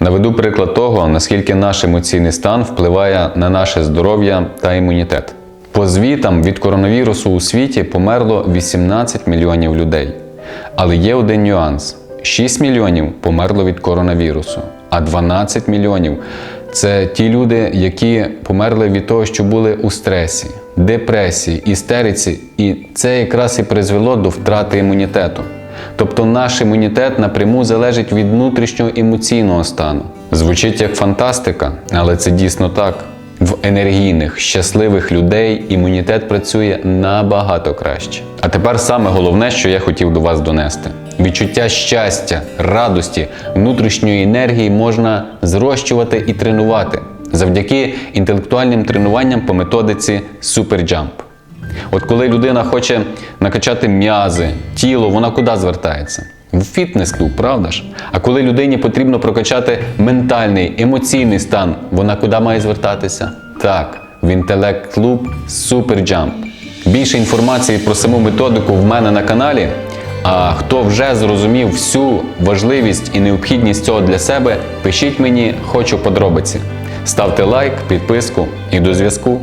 Наведу приклад того, наскільки наш емоційний стан впливає на наше здоров'я та імунітет. По звітам від коронавірусу у світі померло 18 мільйонів людей. Але є один нюанс: 6 мільйонів померло від коронавірусу, а 12 мільйонів це ті люди, які померли від того, що були у стресі, депресії, істериці, і це якраз і призвело до втрати імунітету. Тобто наш імунітет напряму залежить від внутрішнього емоційного стану. Звучить як фантастика, але це дійсно так. В енергійних, щасливих людей імунітет працює набагато краще. А тепер саме головне, що я хотів до вас донести: відчуття щастя, радості, внутрішньої енергії можна зрощувати і тренувати завдяки інтелектуальним тренуванням по методиці SuperJump. От коли людина хоче накачати м'язи, тіло, вона куди звертається? В фітнес-клуб, правда ж? А коли людині потрібно прокачати ментальний, емоційний стан, вона куди має звертатися? Так, в інтелект-клуб SuperJump. Більше інформації про саму методику в мене на каналі. А хто вже зрозумів всю важливість і необхідність цього для себе, пишіть мені, хочу подробиці. Ставте лайк, підписку і до зв'язку.